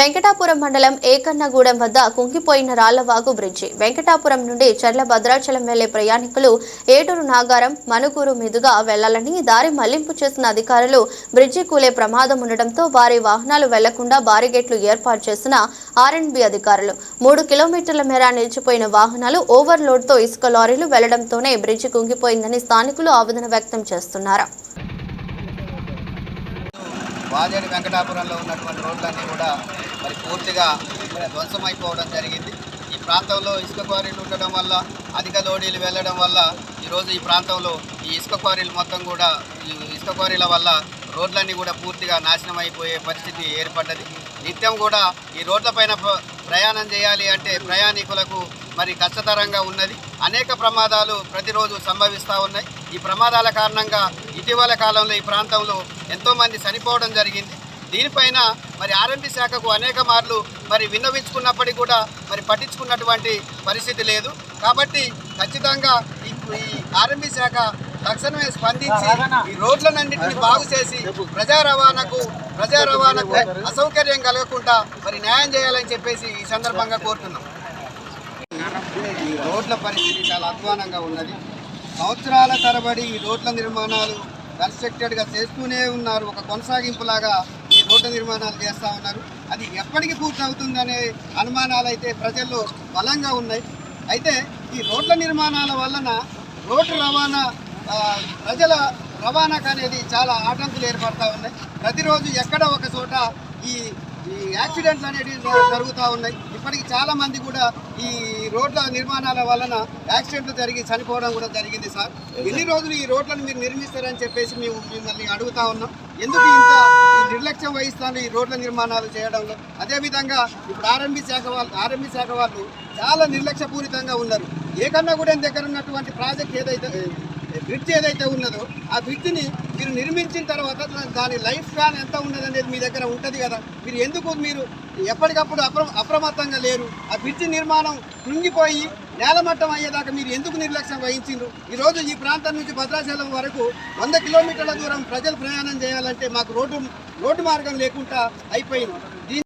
వెంకటాపురం మండలం ఏకన్నగూడెం వద్ద కుంగిపోయిన రాళ్ళవాగు బ్రిడ్జి. వెంకటాపురం నుండి చర్ల భద్రాచలం వెళ్ళే ప్రయాణికులు ఏటూరు నాగారం మనుగూరు మీదుగా వెళ్ళాలని దారి మళ్ళింపు చేసిన అధికారులు బ్రిడ్జి కూలే ప్రమాదం ఉండడంతో వారి వాహనాలు వెళ్ళకుండా బారిగేట్లు ఏర్పాటు చేసిన ఆర్ఎండ్బి అధికారులు. మూడు కిలోమీటర్ల మేర నిలిచిపోయిన వాహనాలు ఓవర్లోడ్తో ఇసుక లారీలు వెళ్ళడంతోనే బ్రిడ్జి కుంగిపోయిందని స్థానికులు ఆవేదన వ్యక్తం చేస్తున్నారు. వాజేడి వెంకటాపురంలో ఉన్నటువంటి రోడ్లన్నీ కూడా మరి పూర్తిగా ధ్వంసమైపోవడం జరిగింది. ఈ ప్రాంతంలో ఇసుక క్వారీలు ఉండడం వల్ల అధిక లోడీలు వెళ్ళడం వల్ల ఈరోజు ఈ ప్రాంతంలో ఈ ఇసుక క్వారీలు మొత్తం కూడా ఈ ఇసుక క్వారీల వల్ల రోడ్లన్నీ కూడా పూర్తిగా నాశనం అయిపోయే పరిస్థితి ఏర్పడ్డది. నిత్యం కూడా ఈ రోడ్లపైన ప్ర- ప్రయాణం చేయాలి అంటే ప్రయాణికులకు మరి కష్టతరంగా ఉన్నది. అనేక ప్రమాదాలు ప్రతిరోజు సంభవిస్తూ ఉన్నాయి. ఈ ప్రమాదాల కారణంగా ఇటీవల కాలంలో ఈ ప్రాంతంలో ఎంతోమంది చనిపోవడం జరిగింది. దీనిపైన మరి ఆర్ఎంపీ శాఖకు అనేక మార్లు మరి విన్నవించుకున్నప్పటికీ కూడా మరి పట్టించుకున్నటువంటి పరిస్థితి లేదు. కాబట్టి ఖచ్చితంగా ఈ ఈ ఆర్ఎంపీ శాఖ తక్షణమే స్పందించి ఈ రోడ్లన్నింటినీ బాగు చేసి ప్రజా రవాణాకు ప్రజా రవాణాకు అసౌకర్యం కలగకుండా మరి న్యాయం చేయాలని చెప్పేసి ఈ సందర్భంగా కోరుతున్నాం. ఈ రోడ్ల పరిస్థితి చాలా అధ్వానంగా ఉన్నది. సంవత్సరాల తరబడి ఈ రోడ్ల నిర్మాణాలు కన్స్ట్రక్టెడ్గా చేస్తూనే ఉన్నారు. ఒక కొనసాగింపులాగా రోడ్డు రోడ్ల నిర్మాణాలు చేస్తూ ఉన్నారు. అది ఎప్పటికి పూర్తవుతుందనే అనుమానాలు అయితే ప్రజల్లో బలంగా ఉన్నాయి. అయితే ఈ రోడ్ల నిర్మాణాల వలన రోడ్డు రవాణా ప్రజల రవాణాకు అనేది చాలా ఆటంకులు ఏర్పడతా ఉన్నాయి. ప్రతిరోజు ఎక్కడ ఒక చోట ఈ ఈ యాక్సిడెంట్లు అనేవి జరుగుతూ ఉన్నాయి. ఇప్పటికి చాలామంది కూడా ఈ రోడ్ల నిర్మాణాల వలన యాక్సిడెంట్లు జరిగి చనిపోవడం కూడా జరిగింది సార్. ఎన్ని రోజులు ఈ రోడ్లను మీరు నిర్మిస్తారని చెప్పేసి మేము మిమ్మల్ని అడుగుతా ఉన్నాం. ఎందుకు ఇంత ఈ ఈ రోడ్ల నిర్మాణాలు చేయడంలో. అదేవిధంగా ఇప్పుడు ఆర్ఎంబి శాఖ వాళ్ళు ఆర్ఎంబి శాఖ వాళ్ళు చాలా నిర్లక్ష్యపూరితంగా ఉన్నారు. ఏకన్నగూడెం దగ్గర ఉన్నటువంటి ప్రాజెక్ట్ ఏదైతే బ్రిడ్జ్ ఏదైతే ఉన్నదో ఆ బ్రిడ్జిని మీరు నిర్మించిన తర్వాత దాని లైఫ్ స్పాన్ ఎంత ఉన్నది అనేది మీ దగ్గర ఉంటుంది కదా. మీరు ఎందుకు మీరు ఎప్పటికప్పుడు అప్ర అప్రమత్తంగా లేరు? ఆ బ్రిడ్జ్ నిర్మాణం కృంగిపోయి నేలమట్టం అయ్యేదాకా మీరు ఎందుకు నిర్లక్ష్యం వహించిండ్రు? ఈరోజు ఈ ప్రాంతం నుంచి భద్రాచలం వరకు వంద కిలోమీటర్ల దూరం ప్రజలు ప్రయాణం చేయాలంటే మాకు రోడ్డు రోడ్డు మార్గం లేకుండా అయిపోయింది.